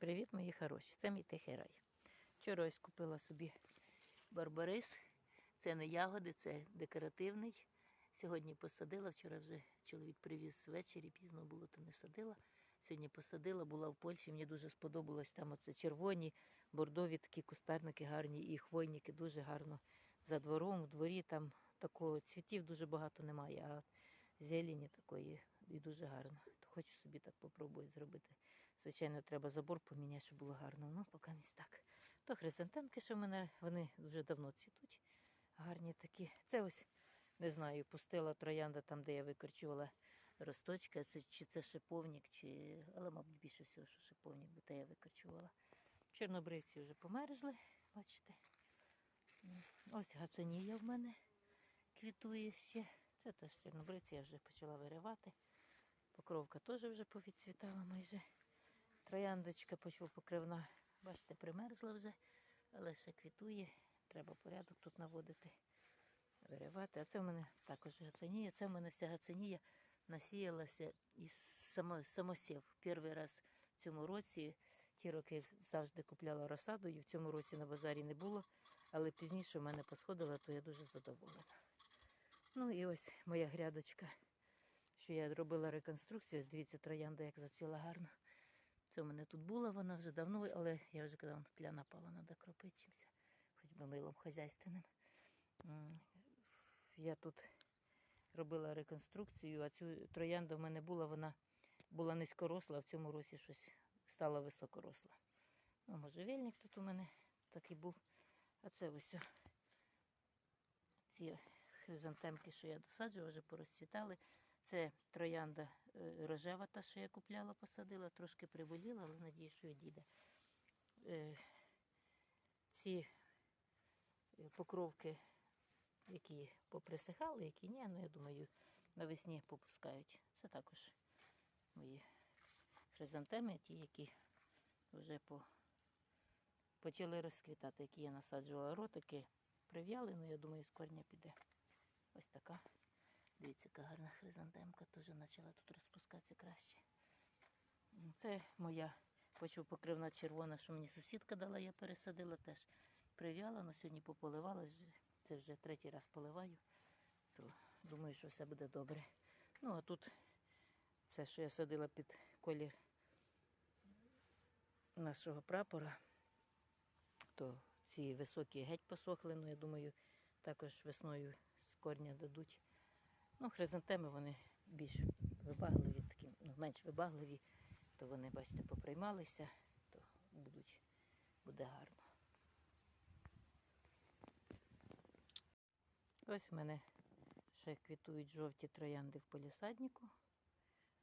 Привіт, мої хороші! Це мій тихий рай. Вчора ось купила собі барбарис. Це не ягоди, це декоративний. Сьогодні посадила. Вчора вже чоловік привіз ввечері, пізно було, то не садила. Сьогодні посадила, була в Польщі. Мені дуже сподобалось. Там оце червоні, бордові такі кустарники гарні і хвойники дуже гарно. За двором, в дворі там такого цвітів дуже багато немає, а зелені такої і дуже гарно. То хочу собі так попробувати зробити. Звичайно, треба забор поміняти, щоб було гарно. Ну, поки не так. То хризантемки, що в мене, вони вже давно цвітуть. Гарні такі. Це ось, не знаю, пустила троянда там, де я викорчувала росточка, це, чи це шиповник, чи... але, мабуть, більше всього, що шиповник, бо те я викорчувала. Чорнобривці вже померзли, бачите. Ось гацанія в мене квітує ще. Це теж чорнобривці, я вже почала виривати. Покровка теж вже повідцвітала майже. Трояндочка почвопокривна, бачите, примерзла вже, але ще квітує. Треба порядок тут наводити, виривати. А це в мене також гацанія. Це в мене вся гацанія насіялася із само, самосів. Перший раз в цьому році, ті роки завжди купляла розсаду, і в цьому році на базарі не було, але пізніше в мене посходила, то я дуже задоволена. Ну і ось моя грядочка, що я робила реконструкцію. Дивіться, троянда як зацвіла гарно. Це в мене тут була вона вже давно, але я вже казала, тля напала, треба кропити хоч би милом хазяйственним. Я тут робила реконструкцію, а цю троянда в мене була, вона була низькоросла, а в цьому році щось стала високоросла. Ну, можжевельник тут у мене такий був. А це ось ці хризантемки, що я досаджувала, вже порозцвітали. Це троянда е, рожева, та, що я купляла, посадила, трошки приболіла, але надію, що відійде. Е, Ці е, покровки, які поприсихали, які ні, ну я думаю, навесні попускають. Це також мої хризантеми, ті, які вже по, почали розквітати, які я насаджувала ротики, прив'яли, ну я думаю, з корня піде. Ось така. Дивіться, яка гарна хризантемка теж почала тут розпускатися краще. Це моя почвопокривна червона, що мені сусідка дала, я пересадила теж. Прив'яла, але сьогодні пополивала. Це вже третій раз поливаю. То думаю, що все буде добре. Ну, а тут це, що я садила під колір нашого прапора, то ці високі геть посохли, ну я думаю, також весною з корня дадуть. Ну, хризантеми вони більш вибагливі, такі, ну, менш вибагливі, то вони, бачите, поприймалися, то будуть, буде гарно. Ось в мене ще квітують жовті троянди в полісаднику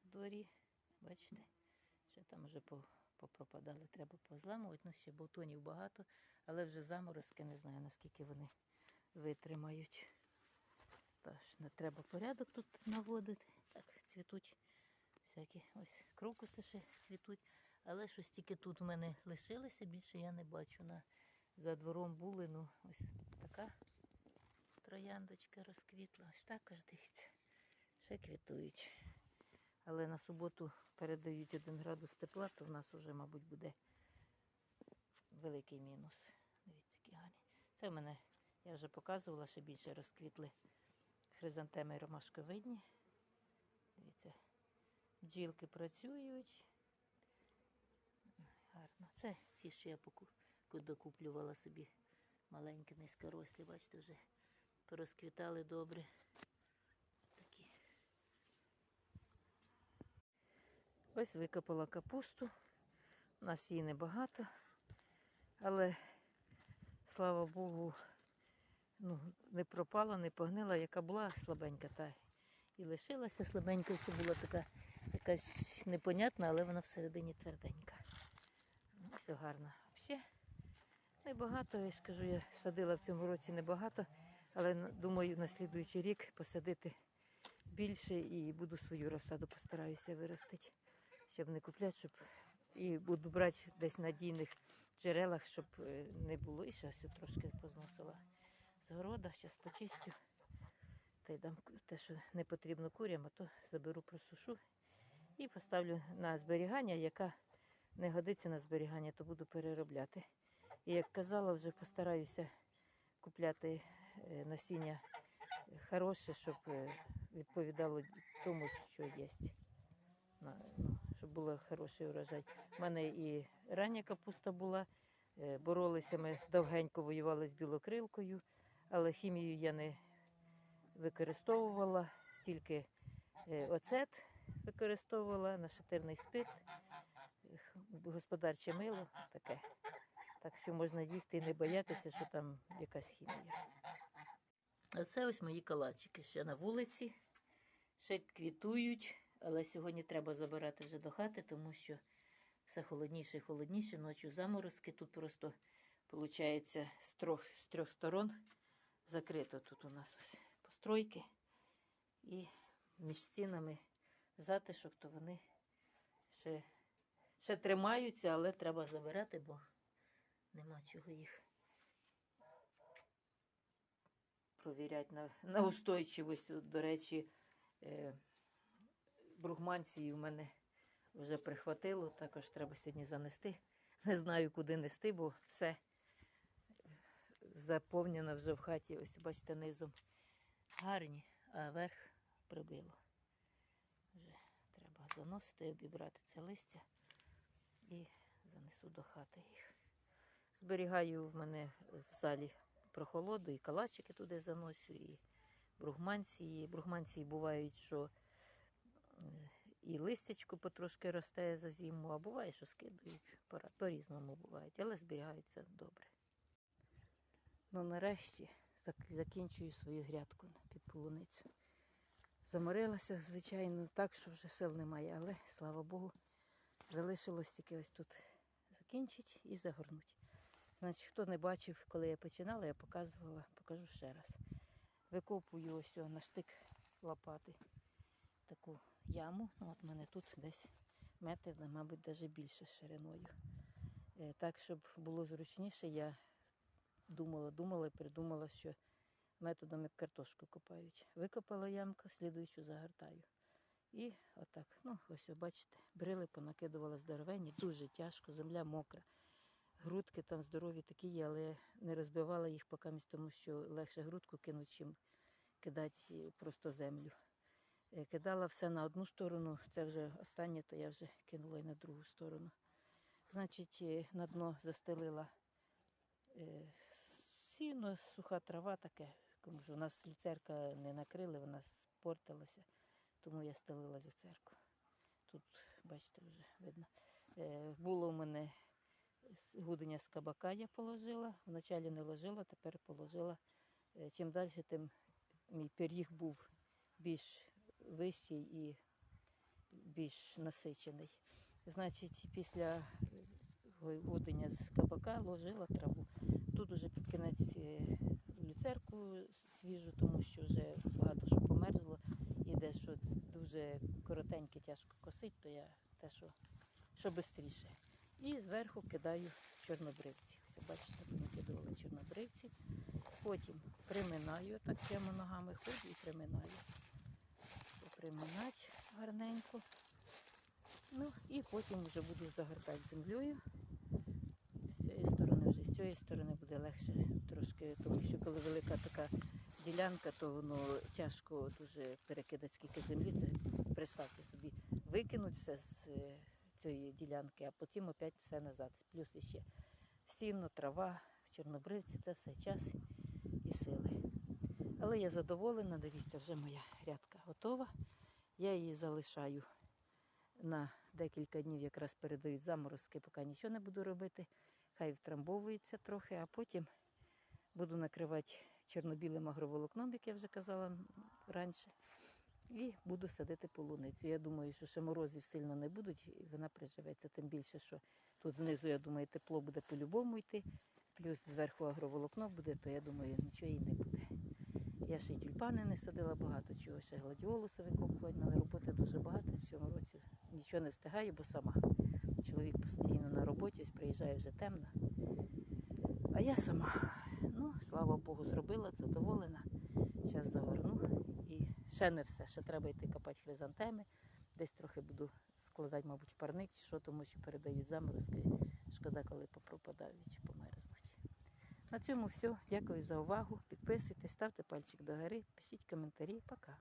в дворі. Бачите, ще там вже попропадали, треба позламувати. Ну, ще бутонів багато, але вже заморозки, не знаю, наскільки вони витримають. Тож не треба порядок тут наводити. Так, цвітуть всякі ось крокуси ще цвітуть. Але щось тільки тут в мене лишилося, більше я не бачу. На, за двором були, ну ось така трояндочка розквітла. Ось також дивіться. Ще квітують. Але на суботу передають 1 градус тепла, то в нас вже, мабуть, буде великий мінус. Дивіться, які гарні. Це в мене, я вже показувала, ще більше розквітли хризантеми ромашковидні. Дивіться, бджілки працюють. Гарно. Це ці, що я докуплювала собі маленькі, низькорослі, бачите, вже порозквітали добре. Такі. Ось викопала капусту. У нас її небагато, але слава Богу, ну, не пропала, не погнила, яка була слабенька, та і лишилася слабенька, ще була така якась непонятна, але вона всередині тверденька. Ну, Все гарно. Взагалі небагато, я ж кажу, я садила в цьому році небагато, але думаю, на слідуючий рік посадити більше і буду свою розсаду постараюся виростити, щоб не купляти, щоб і буду брати десь надійних джерелах, щоб е, не було. І ще ось трошки позносила з города, зараз почистю. Та й дам те, що не потрібно курям, а то заберу просушу і поставлю на зберігання, яка не годиться на зберігання, то буду переробляти. І як казала, вже постараюся купляти е, насіння хороше, щоб е, відповідало тому, що є. Ну, Щоб було хороший урожай. У мене і рання капуста була. е, Боролися ми довгенько воювали з білокрилкою, але хімію я не використовувала, тільки е, оцет використовувала, нашатирний спирт, господарче мило таке. Так що можна їсти і не боятися, що там якась хімія. А це ось мої калачики ще на вулиці, ще квітують, але сьогодні треба забирати вже до хати, тому що все холодніше і холодніше, ночі заморозки. Тут просто, виходить, з трьох, з трьох сторон закрито тут у нас ось постройки. І між стінами затишок, то вони ще, ще тримаються, але треба забирати, бо нема чого їх провіряти на, на устойчивість. От, До речі, е, бругманції в мене вже прихватило, також треба сьогодні занести. Не знаю, куди нести, бо все заповнено вже в хаті. Ось бачите, низом гарні, а верх прибило. Вже треба заносити, обібрати це листя і занесу до хати їх. Зберігаю в мене в залі прохолоду, і калачики туди заносю, і бругманції. Бругманції бувають, що е, і листячко потрошки росте за зиму, а буває, що скидують. По-різному бувають, але зберігаються добре. Ну, нарешті закінчую свою грядку під полуницю. Заморилася, звичайно, так, що вже сил немає, але слава Богу, залишилось тільки ось тут закінчити і загорнути. Значить, хто не бачив, коли я починала, я показувала, покажу ще раз. Викопую ось на штик лопати таку яму. Ну, от в мене тут десь метр, мабуть, навіть більше шириною. Е, Так, щоб було зручніше, я думала, думала і придумала, що методом як картошку копають. Викопала ямку, слідуючу загортаю. І отак, ну, ось, бачите, брили понакидувала здоровенні, дуже тяжко, земля мокра. Грудки там здорові такі є, але не розбивала їх поки тому що легше грудку кинуть, чим кидати просто землю. Е, Кидала все на одну сторону, це вже останнє, то я вже кинула і на другу сторону. Значить, е, на дно застелила е, сіно, суха трава таке, тому що у нас люцерка не накрили, вона спортилася, тому я стелила люцерку. Тут, бачите, вже видно. Е, Було у мене гуденя з кабака я положила. Вначалі не ложила, тепер положила. Е, Чим далі, тим мій пиріг був більш вищий і більш насичений. Значить, після е, гуденя з кабака ложила траву. Тут уже під кінець е, люцерку свіжу, тому що вже багато що померзло. І де що дуже коротеньке, тяжко косить, то я те, що, що швидше. І зверху кидаю чорнобривці. Ось бачите, накидувала чорнобривці. Потім приминаю, так прямо ногами ходжу і приминаю. Приминати гарненько. Ну і потім вже буду загортати землею. Цієї сторони буде легше трошки, тому що коли велика така ділянка, то воно тяжко дуже перекидати скільки землі. Це представте собі, викинуть все з е, цієї ділянки, а потім опять все назад. Плюс іще сіно, трава, чорнобривці, це все час і сили. Але я задоволена, дивіться, вже моя грядка готова. Я її залишаю на декілька днів, якраз передають заморозки, поки нічого не буду робити. Хай втрамбовується трохи, а потім буду накривати чорно-білим агроволокном, як я вже казала раніше. І буду садити полуницю. Я думаю, що ще морозів сильно не будуть, і вона приживеться. Тим більше, що тут знизу, я думаю, тепло буде по-любому йти, плюс зверху агроволокно буде, то я думаю, нічого і не буде. Я ще й тюльпани не садила багато чого, ще гладіолуси викопувати, але роботи дуже багато. В цьому році нічого не встигаю, бо сама. Чоловік постійно на роботі, ось приїжджає вже темно. А я сама. Ну, слава Богу, зробила, задоволена. Зараз загорну. І ще не все. Ще треба йти копати хризантеми. Десь трохи буду складати, мабуть, парник чи що, тому що передають заморозки. Шкода, коли попропадають, померзнуть. На цьому все. Дякую за увагу. Підписуйтесь, ставте пальчик догори, пишіть коментарі. Пока.